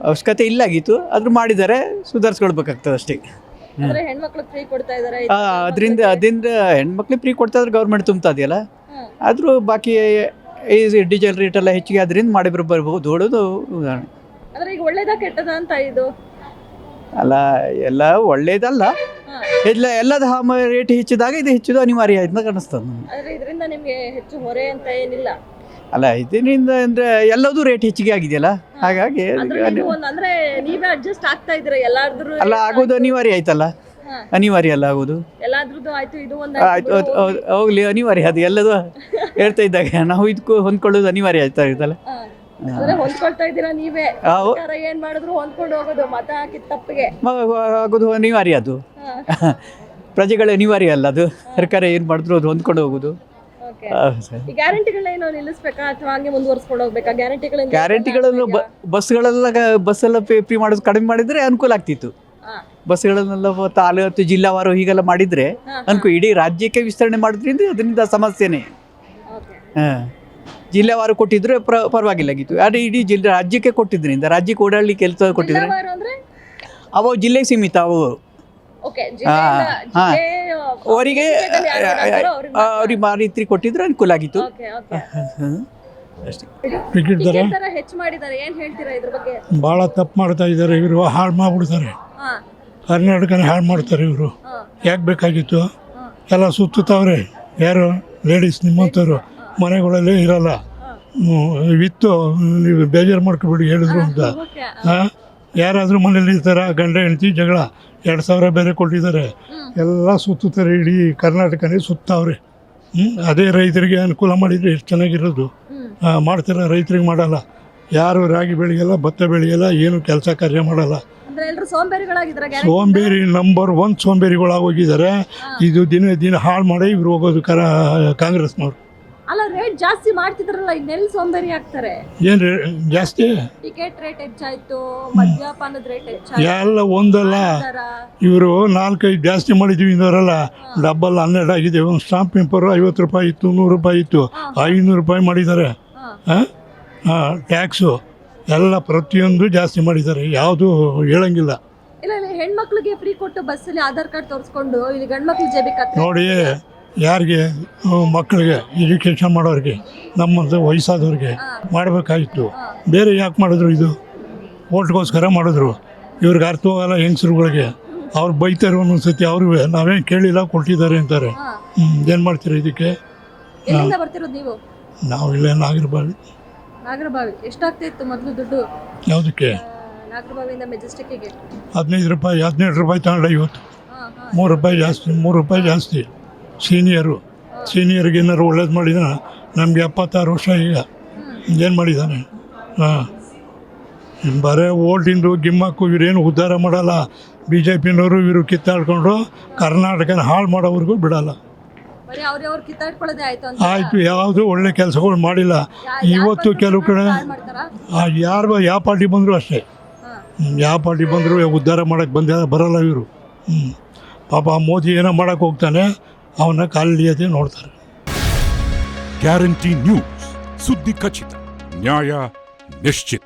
ಅವಶ್ಯಕತೆ ಇಲ್ಲಾಗಿತ್ತು ಆದ್ರೂ ಮಾಡಿದ್ದಾರೆ ಸುಧಾರಿಸ್ಕೊಳ್ಬೇಕಾಗ್ತದೆ ಅಷ್ಟೇ. ಅಂದ್ರೆ ಹೆಣ್ಮಕ್ಳು ಫ್ರೀ ಕೊಡ್ತಾ ಇದಾರೆ ಅದರಿಂದ ಅದರಿಂದ ಹೆಣ್ಮಕ್ಳಿಗೆ ಫ್ರೀ ಕೊಡ್ತಾ ಇದ್ರೆ ಗೌರ್ಮೆಂಟ್ ತುಂಬ್ತಾ ಇದೆಯಲ್ಲ? ಆದರೂ ಬಾಕಿ ಈ ಡೀಸೆಲ್ ರೇಟ್ ಎಲ್ಲ ಹೆಚ್ಚಿಗೆ ಅದರಿಂದ ಮಾಡಿ ಬರ್- ಬರ್ಬೋದು ಹೊಡೋದು ಉದಾಹರಣೆ. ಅಂದ್ರೆ ಈಗ ಒಳ್ಳೇದಾ ಕೆಟ್ಟದ ಅಂತ ಇದು? ಅಲ್ಲ ಎಲ್ಲ ಒಳ್ಳೇದಲ್ಲ. ಇಲ್ಲ ಎಲ್ಲ ಎಲ್ಲದ ರೇಟ್ ಹೆಚ್ಚಿದಾಗ ಇದು ಹೆಚ್ಚಿದ ಅನಿವಾರ್ಯ ಅಂತ ಕಾಣಿಸ್ತದೆ ನಮ್ಗೆ. ಆದ್ರೆ ಇದರಿಂದ ನಿಮ್ಗೆ ಹೆಚ್ಚು ಹೊರೆ ಅಂತ ಏನಿಲ್ಲ. ಅಲ್ಲ ಇದರಿಂದ ಅಂದರೆ ಎಲ್ಲದೂ ರೇಟ್ ಹೆಚ್ಚಿಗೆ ಆಗಿದೆಯಲ್ಲ? ಹಾಗಾಗಿ ಅಂದ್ರೆ ನೀವು ಅಡ್ಜಸ್ಟ್ ಆಗ್ತಾ ಇದ್ದೀರಾ ಅಲ್ಲ ಆಗೋದು ಅನಿವಾರ್ಯ ಆಯ್ತಲ್ಲ? ಅನಿವಾರ್ಯ ಅಲ್ಲ ಆಗೋದು? ಎಲ್ಲಾದ್ರದ್ದು ಆಯ್ತು ಇದು ಒಂದ್ ಆಯ್ತು ಹೌದು, ಹೌದು, ಹೋಗ್ಲಿ. ಅನಿವಾರ್ಯ ಅದು ಎಲ್ಲದೂ ಹೇಳ್ತಾ ಇದ್ದಾಗ ನಾವು ಇದಕ್ಕೂ ಹೊಂದ್ಕೊಳ್ಳೋದು ಅನಿವಾರ್ಯ ಆಯ್ತಾ ಇರ್ತಲ್ಲ ಅಂದ್ರೆ ಹೊಂದ್ಕೊಳ್ತಾ ಇದ್ದೀರಾ ನೀವೇ? ಆ, ಸರ್ಕಾರ ಏನ್ ಮಾಡಿದ್ರು ಹೊಂದ್ಕೊಂಡು ಹೋಗೋದು ಮತ ಹಾಕಿದ ತಪ್ಪಿಗೆ. ಮ- ಆಗೋದು ಅನಿವಾರ್ಯ ಅದು. ಹಾ. ಪ್ರಜೆಗಳ ಅನಿವಾರ್ಯ ಅಲ್ಲ ಅದು? ಸರ್ಕಾರ ಏನು ಮಾಡಿದ್ರು ಅದು ಹೊಂದ್ಕೊಂಡು ಹೋಗೋದು. ಈ ಗ್ಯಾರಂಟಿಗಳೇನೋ ನಿಲ್ಲಿಸ್ಬೇಕಾ? ಅಥವಾ ಹಂಗೆ ಮುಂದುವರ್ಸ್ಕೊಂಡು ಹೋಗ್ಬೇಕಾ? ಗ್ಯಾರಂಟಿಗಳಿಂದ ಗ್ಯಾರಂಟಿಗಳನ್ನು ಬ ಬಸ್ಗಳೆಲ್ಲ ಬಸ್ಸೆಲ್ಲ ಫ್ರೀ ಮಾಡೋದು ಕಡಿಮೆ ಮಾಡಿದ್ರೆ ಅನುಕೂಲ ಆಗ್ತಿತ್ತು. ಬಸ್ಗಳನ್ನೆಲ್ಲ ತಾಲೂಕು ಜಿಲ್ಲಾವಾರು ಹೀಗೆಲ್ಲ ಮಾಡಿದ್ರೆ ಅನುಕೂಲ ಇಡೀ ರಾಜ್ಯಕ್ಕೆ ವಿಸ್ತರಣೆ ಮಾಡಿದ್ರಿಂದ ಅದರಿಂದ ಸಮಸ್ಯೆನೇ. ಹಾಂ. ಜಿಲ್ಲೆವಾರು ಕೊಟ್ಟಿದ್ರೆ ಪರವಾಗಿಲ್ಲ ಆಗಿತ್ತು. ಆದರೆ ಇಡೀ ಜಿಲ್ಲೆ ರಾಜ್ಯಕ್ಕೆ ಕೊಟ್ಟಿದ್ರಿಂದ ರಾಜ್ಯಕ್ಕೆ ಓಡಾಡಲಿ ಕೆಲಸ ಕೊಟ್ಟಿದ್ರೆ ಅವು ಜಿಲ್ಲೆಗೆ ಸೀಮಿತ ಅವು. ಹಾಂ ಹಾ. ಅವರಿಗೆ ಅವ್ರಿಗೆ ಮಾಹಿತಿ ಮಾರಿತ್ರಿ ಕೊಟ್ಟಿದ್ರೆ ಅನುಕೂಲ ಆಗಿತ್ತು. Okay okay. ಅಷ್ಟೇ. ಟಿಕೆಟ್ ದರ ಟಿಕೆಟ್ ದರ ಹೆಚ್ಚು ಮಾಡಿದ್ದಾರೆ. ಏನ್ ಹೇಳ್ತೀರಾ ಇದ್ರ ಬಗ್ಗೆ? ಭಾಳ ತಪ್ಪು ಮಾಡ್ತಾ ಇದ್ದಾರೆ ಇವರು. ಹಾಳು ಮಾಡ್ಬಿಡ್ತಾರೆ. ಹಾ. ಕರ್ನಾಟಕನ ಹಾಳು ಮಾಡ್ತಾರೆ ಇವರು. ಯಾಕೆ ಬೇಕಾಗಿತ್ತು? ಎಲ್ಲ ಸುತ್ತುತ್ತವ್ರೆ. ಯಾರು? ಲೇಡೀಸ್ ನಿಮ್ಮಂಥವ್ರು. ಮನೆಗಳಲ್ಲಿ ಇರಲ್ಲ. ವಿತ್ತು ಇತ್ತು ನೀವು ಬೇಜಾರು ಮಾಡ್ಕೊಬಿಡಿ ಹೇಳಿದ್ರು ಅಂತ. ಓಕೆ. ಹಾಂ. ಯಾರಾದರೂ ಮನೇಲಿ ಇರ್ತಾರ? ಗಂಡ ಹೆಂಡತಿ ಜಗಳ. ಎರಡು ಸಾವಿರ ಬೇರೆ ಕೊಟ್ಟಿದ್ದಾರೆ. ಎಲ್ಲ ಸುತ್ತುತ್ತಾರೆ. ಇಡೀ ಕರ್ನಾಟಕನೇ ಸುತ್ತವ್ರೆ. ಹ್ಞೂ ಅದೇ ರೈತರಿಗೆ ಅನುಕೂಲ ಮಾಡಿದರೆ ಎಷ್ಟು ಚೆನ್ನಾಗಿರೋದು. ಮಾಡ್ತಾರೆ? ರೈತರಿಗೆ ಮಾಡಲ್ಲ. ಯಾರು ರಾಗಿ ಬೆಳೆಯಲ್ಲ ಭತ್ತ ಬೆಳೆಯಲ್ಲ ಏನು ಕೆಲಸ ಕಾರ್ಯ ಮಾಡಲ್ಲ. ಸೋಂಬೇರಿ ನಂಬರ್ ಒನ್ ಸೋಂಬೇರಿಗಳಾಗೋಗಿದ್ದಾರೆ ಇದು ದಿನ ದಿನ ಹಾಳು ಮಾಡಿ ಇವ್ರು ಹೋಗೋದು ಕರ ಕಾಂಗ್ರೆಸ್ನವ್ರು. ಅಲ್ಲ ರೇಟ್ ಜಾಸ್ತಿ ಮಾಡ್ತಿದ್ರಲ್ಲ ಇನ್ನೆಲ್ಲಿ ಸೋಂಬೇರಿ ಆಗ್ತಾರೆ ಏನು ಜಾಸ್ತಿ? ಟಿಕೆಟ್ ರೇಟ್ ಹೆಚ್ಚಾಯ್ತು ಮದ್ಯಪಾನದ ರೇಟ್ ಹೆಚ್ಚಾಯ್ತು. ಎಲ್ಲ ಒಂದಲ್ಲ. ಇವರು ನಾಲ್ಕೈದು ಜಾಸ್ತಿ ಮಾಡಿದ್ದೀವಿ ಇನ್ನೋರಲ್ಲ ಡಬ್ಬಲ್ ಹನ್ನೆರಡು ಆಗಿದೆ. ಒಂದು ಸ್ಟಾಂಪ್ ಪೇಪರ್ ಐವತ್ತು ರೂಪಾಯಿ ಇತ್ತು ನೂರು ರೂಪಾಯಿ ಇತ್ತು. ಐನೂರು ರೂಪಾಯಿ ಮಾಡಿದ್ದಾರೆ. ಹಾ. ಟ್ಯಾಕ್ಸು ಎಲ್ಲ ಪ್ರತಿಯೊಂದು ಜಾಸ್ತಿ ಮಾಡಿದ್ದಾರೆ. ಯಾವುದು ಹೇಳಂಗಿಲ್ಲ. ಇಲ್ಲ ಇಲ್ಲ ಹೆಣ್ಮಕ್ಳಿಗೆ ಫ್ರೀ ಕೊಟ್ಟು ಬಸ್ಸಲ್ಲಿ ಆಧಾರ್ ಕಾರ್ಡ್ ತೋರಿಸ್ಕೊಂಡು ಇಲ್ಲಿ ಗಂಡ್ಮಕ್ಳು ನೋಡಿ ಯಾರಿಗೆ ಮಕ್ಕಳಿಗೆ ಎಜುಕೇಷನ್ ಮಾಡೋರಿಗೆ ನಮ್ಮಂಥ ವಯಸ್ಸಾದವ್ರಿಗೆ ಮಾಡಬೇಕಾಗಿತ್ತು. ಬೇರೆ ಯಾಕೆ ಮಾಡಿದ್ರು ಇದು? ಓಟ್ಗೋಸ್ಕರ ಮಾಡಿದ್ರು. ಇವ್ರಿಗೆ ಅರ್ಥವಾಗಲ್ಲ ಹೆಂಗಸ್ರುಗಳಿಗೆ. ಅವ್ರು ಬೈತಾರೆ ಒಂದೊಂದು ಸತಿ ಅವ್ರಿಗೆ ನಾವೇನು ಕೇಳಿಲ್ಲ ಕೊಟ್ಟಿದ್ದಾರೆ ಅಂತಾರೆ. ಹ್ಞೂ ಏನು ಮಾಡ್ತೀರಾ ಇದಕ್ಕೆ? ನೀವು? ಇಲ್ಲೇ ನಾಗರಬಾವಿ. ನಾಗರಬಾವಿ. ಎಷ್ಟಾಗ್ತಾಯಿತ್ತು ಮೊದಲು ದುಡ್ಡು? ಯಾವುದಕ್ಕೆ? ಹದಿನೈದು ರೂಪಾಯಿ ಹದಿನೆಂಟು ರೂಪಾಯಿ ತಗೊಂಡ ಇವತ್ತು. ಮೂರು ರೂಪಾಯಿ ಜಾಸ್ತಿ ಮೂರು ರೂಪಾಯಿ ಜಾಸ್ತಿ. ಸೀನಿಯರು ಸೀನಿಯರ್ಗೆ ಏನಾರು ಒಳ್ಳೇದು ಮಾಡಿದ ನಮಗೆ ಎಪ್ಪತ್ತಾರು ವರ್ಷ ಈಗ. ಏನು ಮಾಡಿದ್ದಾನೆ ಹಾಂ. ಬರೇ ಓಲ್ಡಿಂದು ಗಿಮ್ಮಕ್ಕು ಇವರೇನು ಉದ್ಧಾರ ಮಾಡಲ್ಲ. ಬಿ ಜೆ ಪಿನವರು ಇವರು ಕಿತ್ತಾಡ್ಕೊಂಡು ಕರ್ನಾಟಕನ ಹಾಳು ಮಾಡೋವ್ರಿಗೂ ಬಿಡಲ್ಲ. ಆಯ್ತು ಯಾವುದು ಒಳ್ಳೆ ಕೆಲಸಗಳು ಮಾಡಿಲ್ಲ. ಇವತ್ತು ಕೆಲವು ಕಡೆ ಯಾರು ಯಾವ ಪಾರ್ಟಿ ಬಂದರೂ ಅಷ್ಟೇ. ಯಾವ ಪಾರ್ಟಿ ಬಂದರೂ ಉದ್ಧಾರ ಮಾಡೋಕ್ಕೆ ಬಂದ ಬರಲ್ಲ ಇವರು. ಹ್ಞೂ ಪಾಪ ಮೋದಿ ಏನೋ ಮಾಡೋಕ್ಕೆ ಹೋಗ್ತಾನೆ. ಅವನ್ನ ಕಾಲಿಯದೆ ನೋಡ್ತಾರೆ. Guarantee news. ಸುದ್ದಿ ಖಚಿತ. ನ್ಯಾಯ ನಿಶ್ಚಿತ.